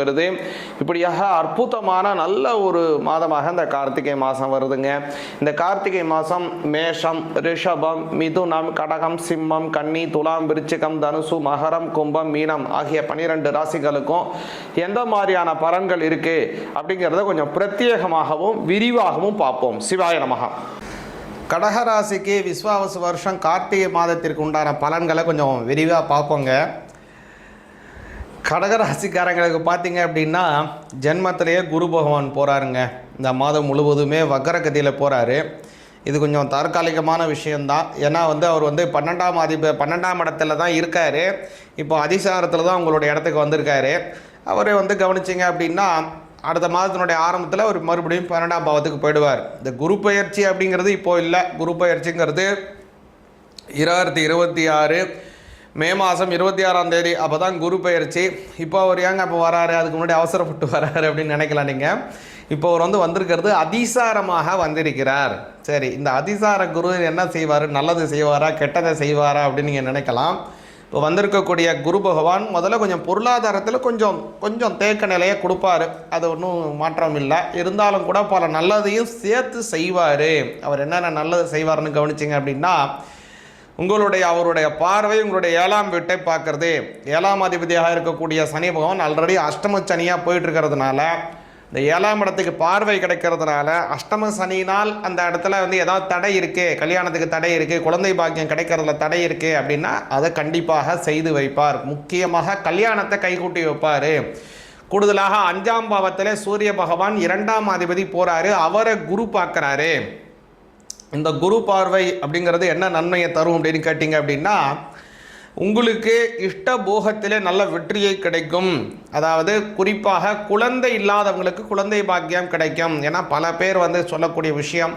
வருது. இப்படியாக அற்புதமான நல்ல ஒரு மாதமாக இந்த கார்த்திகை மாதம் வருதுங்க. இந்த கார்த்திகை மாதம் மேஷம் ரிஷபம் மிதுனம் கடகம் சிம்மம் கன்னி துலாம் விருச்சிகம் தனுசு மகரம் கும்பம் மீனம் ஆகிய பனிரெண்டு ராசிகளுக்கும் எந்த மாதிரியான பலன்கள் இருக்கு அப்படிங்கிறத கொஞ்சம் பிரத்யேகமாகவும் விரிவாகவும் பார்ப்போம். சிவாய நமகம் கடகராசிக்கு விஸ்வாவசு வருஷம் கார்த்திகை மாதத்திற்கு உண்டான பலன்களை கொஞ்சம் விரிவாக பார்ப்போங்க. கடகராசிக்காரங்களுக்கு பார்த்தீங்க அப்படின்னா ஜென்மத்திலேயே குரு பகவான் போகிறாருங்க இந்த மாதம் முழுவதுமே வக்கரகதியில் போகிறாரு இது கொஞ்சம் தற்காலிகமான விஷயந்தான் ஏன்னா வந்து அவர் வந்து பன்னெண்டாம் அதிப பன்னெண்டாம் இடத்துல தான் இருக்கார். இப்போ அதிசாரத்தில் தான் உங்களுடைய இடத்துக்கு வந்திருக்காரு. அவரை வந்து கவனிச்சிங்க அப்படின்னா அடுத்த மாதத்தினுடைய ஆரம்பத்தில் அவர் மறுபடியும் பன்னெண்டாம் பாவத்துக்கு போயிடுவார். இந்த குரு பயிற்சி அப்படிங்கிறது இப்போ இல்லை. குரு பயிற்சிங்கிறது இருபத்தி இருபத்தி ஆறு மே மாதம் இருபத்தி ஆறாம் தேதி. அப்போ தான் குரு பயிற்சி இப்போ அவர் ஏங்க அப்போ வராரு? அதுக்கு முன்னாடி அவசரப்பட்டு வராரு அப்படின்னு நினைக்கலாம் நீங்கள் இப்போ அவர் வந்து வந்திருக்கிறது அதிசாரமாக வந்திருக்கிறார். சரி இந்த அதிசார குரு என்ன செய்வார்? நல்லது செய்வாரா? கெட்டதை செய்வாரா? அப்படின்னு நீங்கள் நினைக்கலாம். இப்போ வந்திருக்கக்கூடிய குரு பகவான் முதல்ல கொஞ்சம் பொருளாதாரத்தில் கொஞ்சம் கொஞ்சம் தேக்க நிலையை கொடுப்பாரு. அது ஒன்றும் மாற்றம் இல்லை. இருந்தாலும் கூட பல நல்லதையும் சேர்த்து செய்வார். அவர் என்னென்ன நல்லது செய்வார்னு கவனிச்சிங்க அப்படின்னா உங்களுடைய அவருடைய பார்வை உங்களுடைய ஏழாம் வீட்டை பார்க்கறது. ஏழாம் அதிபதியாக இருக்கக்கூடிய சனி பகவான் ஆல்ரெடி அஷ்டம சனியாக போயிட்டு இருக்கிறதுனால இந்த ஏழாம் இடத்துக்கு பார்வை கிடைக்கிறதுனால அஷ்டம சனினால் அந்த இடத்துல வந்து ஏதாவது தடை இருக்குது கல்யாணத்துக்கு தடை இருக்குது குழந்தை பாக்கியம் கிடைக்கிறதுல தடை இருக்குது அப்படின்னா அதை கண்டிப்பாக செய்து வைப்பார். முக்கியமாக கல்யாணத்தை கைகூட்டி வைப்பார். கூடுதலாக அஞ்சாம் பாவத்தில் சூரிய பகவான் இரண்டாம் அதிபதி போகிறாரு அவரை குரு பார்க்குறாரு. இந்த குரு பார்வை அப்படிங்கிறது என்ன நன்மையை தரும் அப்படின்னு கேட்டிங்க அப்படின்னா உங்களுக்கு இஷ்ட போகத்திலே நல்ல வெற்றியை கிடைக்கும். அதாவது குறிப்பாக குழந்தை இல்லாதவங்களுக்கு குழந்தை பாக்கியம் கிடைக்கும். ஏன்னா பல பேர் வந்து சொல்லக்கூடிய விஷயம்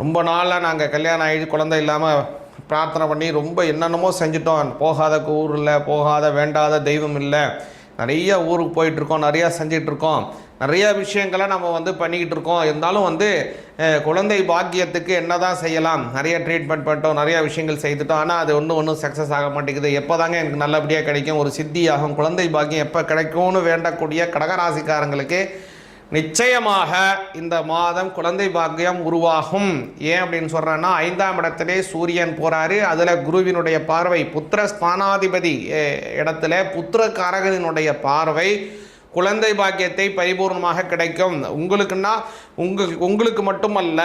ரொம்ப நாளாக நாங்கள் கல்யாணம் ஆகி குழந்தை இல்லாமல் பிரார்த்தனை பண்ணி ரொம்ப என்னென்னமோ செஞ்சுட்டோம். போகாத ஊர் இல்லை போகாத வேண்டாத தெய்வம் இல்லை. நிறைய ஊருக்கு போயிட்டுருக்கோம் நிறையா செஞ்சிட்ருக்கோம் நிறைய விஷயங்களை நம்ம வந்து பண்ணிக்கிட்டு இருக்கோம். இருந்தாலும் வந்து குழந்தை பாக்கியத்துக்கு என்ன தான் செய்யலாம்? நிறைய ட்ரீட்மெண்ட் பண்ணிட்டோம் நிறைய விஷயங்கள் செய்துட்டோம். ஆனால் அது ஒன்றும் ஒன்றும் சக்ஸஸ் ஆக மாட்டேங்குது. எப்போ தாங்க எனக்கு நல்லபடியாக கிடைக்கும்? ஒரு சித்தியாகும். குழந்தை பாக்கியம் எப்போ கிடைக்கும்னு வேண்டக்கூடிய கடகராசிக்காரங்களுக்கு நிச்சயமாக இந்த மாதம் குழந்தை பாக்கியம் உருவாகும். ஏன் அப்படின்னு சொல்கிறேன்னா ஐந்தாம் இடத்திலே சூரியன் போகிறாரு அதில் குருவினுடைய பார்வை புத்திர ஸ்தானாதிபதி இடத்துல புத்திர காரகனினுடைய பார்வை குழந்தை பாக்கியத்தை பரிபூர்ணமாக கிடைக்கும். உங்களுக்குன்னா உங்கள் உங்களுக்கு மட்டுமல்ல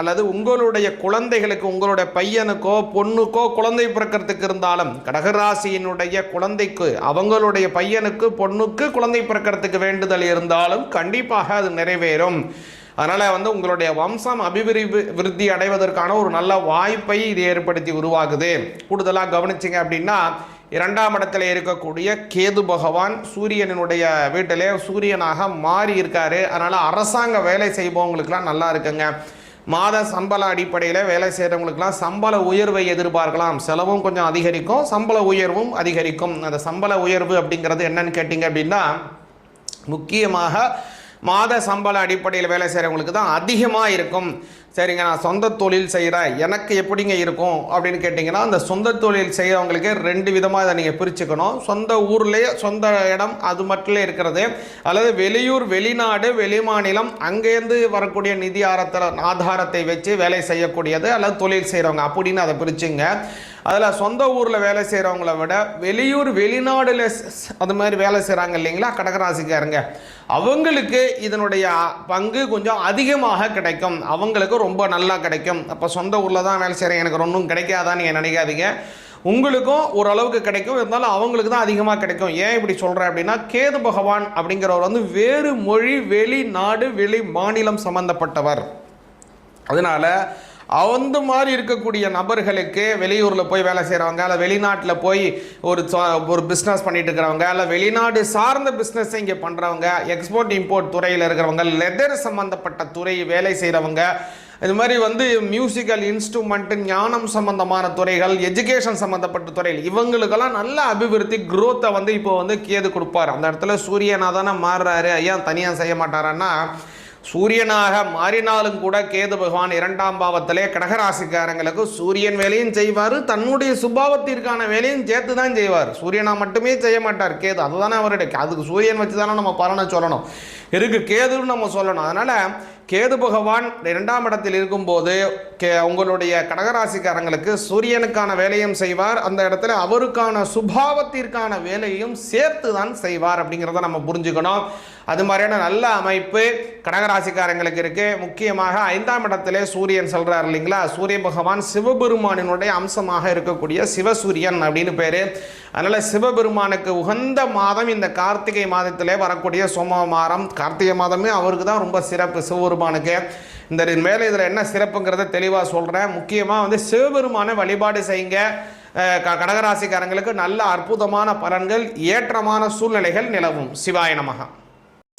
அல்லது உங்களுடைய குழந்தைகளுக்கு உங்களுடைய பையனுக்கோ பொண்ணுக்கோ குழந்தை பிறக்கிறதுக்கு இருந்தாலும் கடகராசியினுடைய குழந்தைக்கு அவங்களுடைய பையனுக்கு பொண்ணுக்கு குழந்தை பிறக்கிறதுக்கு வேண்டுதல் இருந்தாலும் கண்டிப்பாக அது நிறைவேறும். அதனால் வந்து உங்களுடைய வம்சம் அபிவிருத்தி விருத்தி அடைவதற்கான ஒரு நல்ல வாய்ப்பை இது ஏற்படுத்தி உருவாகுது. கூடுதலாக கவனிச்சிங்க அப்படின்னா இரண்டாம் இடத்துல இருக்கக்கூடிய கேது பகவான் சூரியனுடைய வீட்டிலே சூரியனாக மாறி இருக்காரு அதனால் அரசாங்க வேலை செய்பவங்களுக்கெல்லாம் நல்லா இருக்குங்க. மாத சம்பள அடிப்படையில் வேலை செய்கிறவங்களுக்குலாம் சம்பள உயர்வை எதிர்பார்க்கலாம். செலவும் கொஞ்சம் அதிகரிக்கும் சம்பள உயர்வும் அதிகரிக்கும். அந்த சம்பள உயர்வு அப்படிங்கிறது என்னன்னு கேட்டிங்க அப்படின்னா முக்கியமாக மாத சம்பள அடிப்படையில் வேலை செய்கிறவங்களுக்கு தான் அதிகமாக இருக்கும். சரிங்க நான் சொந்த தொழில் செய்கிறேன் எனக்கு எப்படிங்க இருக்கும் அப்படின்னு கேட்டிங்கன்னா அந்த சொந்த தொழில் செய்கிறவங்களுக்கு ரெண்டு விதமாக இதை நீங்கள் பிரிச்சுக்கணும். சொந்த ஊர்லேயே சொந்த இடம் அது மட்டும் இருக்கிறது. அல்லது வெளியூர் வெளிநாடு வெளிமாநிலம் அங்கேருந்து வரக்கூடிய நிதி ஆரத்தில் ஆதாரத்தை வச்சு வேலை செய்யக்கூடியது அல்லது தொழில் செய்கிறவங்க அப்படின்னு அதை பிரிச்சுங்க. அதில் சொந்த ஊரில் வேலை செய்கிறவங்கள விட வெளியூர் வெளிநாடில் அது மாதிரி வேலை செய்கிறாங்க இல்லைங்களா கடகராசிக்காரங்க. அவங்களுக்கு இதனுடைய பங்கு கொஞ்சம் அதிகமாக கிடைக்கும். அவங்களுக்கு ரொம்ப நல்லா கிடைக்கும். அப்போ சொந்த ஊரில் தான் வேலை செய்கிறேன் எனக்கு ஒன்றும் கிடைக்காதான்னு நீங்கள் நினைக்காதீங்க. உங்களுக்கும் ஓரளவுக்கு கிடைக்கும். இருந்தாலும் அவங்களுக்கு தான் அதிகமாக கிடைக்கும். ஏன் இப்படி சொல்கிறேன் அப்படின்னா கேது பகவான் அப்படிங்கிறவர் வந்து வேறு மொழி வெளிநாடு வெளி மாநிலம் சம்மந்தப்பட்டவர் அதனால அந்த மாதிரி இருக்கக்கூடிய நபர்களுக்கு வெளியூரில் போய் வேலை செய்கிறவங்க இல்லை வெளிநாட்டில் போய் ஒரு ஒரு பிஸ்னஸ் பண்ணிட்டு இருக்கிறவங்க இல்லை வெளிநாடு சார்ந்த பிஸ்னஸை இங்கே பண்ணுறவங்க எக்ஸ்போர்ட் இம்போர்ட் துறையில் இருக்கிறவங்க லெதர் சம்மந்தப்பட்ட துறை வேலை செய்கிறவங்க இது மாதிரி வந்து மியூசிக்கல் இன்ஸ்ட்ருமெண்ட்டு ஞானம் சம்மந்தமான துறைகள் எஜுகேஷன் சம்மந்தப்பட்ட துறைகள் இவங்களுக்கெல்லாம் நல்ல அபிவிருத்தி குரோத்தை வந்து இப்போ வந்து கேது கொடுப்பார். அந்த இடத்துல சூரியனாக தானே மாறுறாரு ஐயா தனியாக செய்ய மாட்டாரான்னா சூரியனாக மாறினாலும் கூட கேது பகவான் இரண்டாம் பாவத்திலே கடகராசிக்காரங்களுக்கு சூரியன் வேலையும் செய்வார் தன்னுடைய சுபாவத்திற்கான வேலையும் சேர்த்து தான் செய்வார். சூரியனாக மட்டுமே செய்ய மாட்டார் கேது. அதுதானே அவருடைய அதுக்கு சூரியன் வச்சு தானே நம்ம பலனை சொல்லணும். இருக்கு கேதுன்னு நம்ம சொல்லணும். அதனால் கேது பகவான் இரண்டாம் இடத்தில் இருக்கும்போது கே உங்களுடைய கடகராசிக்காரங்களுக்கு சூரியனுக்கான வேலையும் செய்வார் அந்த இடத்துல அவருக்கான சுபாவத்திற்கான வேலையும் சேர்த்து தான் செய்வார் அப்படிங்கிறத நம்ம புரிஞ்சுக்கணும். அது மாதிரியான நல்ல அமைப்பு கடகராசிக்காரங்களுக்கு இருக்கு. முக்கியமாக ஐந்தாம் இடத்திலே சூரியன் சொல்றார் இல்லைங்களா? சூரிய பகவான் சிவபெருமானினுடைய அம்சமாக இருக்கக்கூடிய சிவசூரியன் அப்படின்னு பேரு. அதனால சிவபெருமானுக்கு உகந்த மாதம் இந்த கார்த்திகை மாதத்திலே வரக்கூடிய சோமவாரம் கார்த்திகை மாதமே அவருக்கு தான் ரொம்ப சிறப்பு சிவபெருமானுக்கு. இந்த மேலே இதில் என்ன சிறப்புங்கிறத தெளிவாக சொல்கிறேன் முக்கியமாக வந்து சிவபெருமானை வழிபாடு செய்யுங்க. க- கடகராசிக்காரங்களுக்கு நல்ல அற்புதமான பலன்கள் ஏற்றமான சூழ்நிலைகள் நிலவும். சிவாய நமகா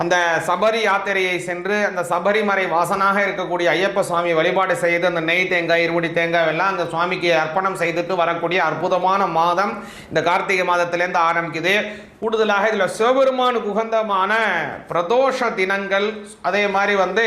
அந்த சபரி யாத்திரையை சென்று அந்த சபரிமறை வாசனாக இருக்கக்கூடிய ஐயப்ப சுவாமி வழிபாடு செய்து அந்த நெய் தேங்காய் இருமுடி தேங்காய் எல்லாம் அந்த சுவாமிக்கு அர்ப்பணம் செய்துட்டு வரக்கூடிய அற்புதமான மாதம் இந்த கார்த்திகை மாதத்திலேருந்து ஆரம்பிக்குது. கூடுதலாக இதில் சிவபெருமானுக்கு உகந்தமான பிரதோஷ தினங்கள் அதே மாதிரி வந்து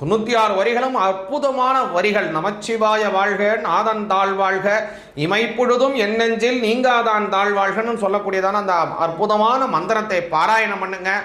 தொண்ணூற்றி ஆறு வரிகளும் அற்புதமான வரிகள். நமச்சிவாய வாழ்க நாதன் தாழ் வாழ்க. இமைப்பொழுதும் எண்ணெஞ்சில் நீங்காதான் தாழ்வாழ்கன்னு சொல்லக்கூடியதான அந்த அற்புதமான மந்திரத்தை பாராயணம் பண்ணுங்கள்